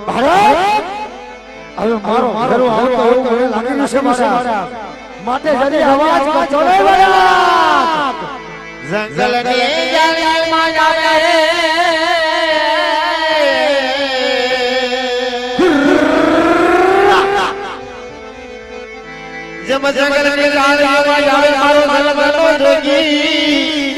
હવે મારો મારો આવતો એવું મને લાગી રહ્યું છે મારા માટે જરી અવાજ કચોડે વળ્યા જંગલ ની જાળીમાં જાવે જેમ જંગલ ની જાળીમાં જાવે મારો જંગલનો જોગી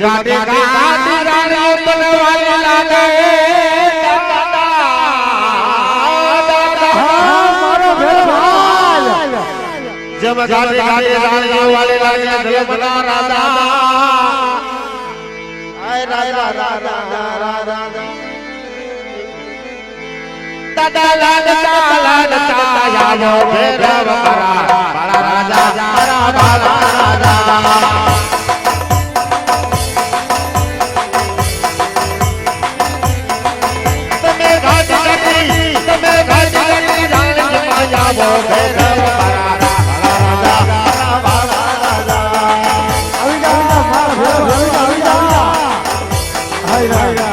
ગાડી ગાડી રાણીઓ બનવાની લાગે. જમ ગાડી ગાડી રાણીઓ વાળી લાગે ધન બના રાજા આય રાજા રાજા રાજા દાદા લાડતા લાડતા યાવો ભેરવ કરા right, right.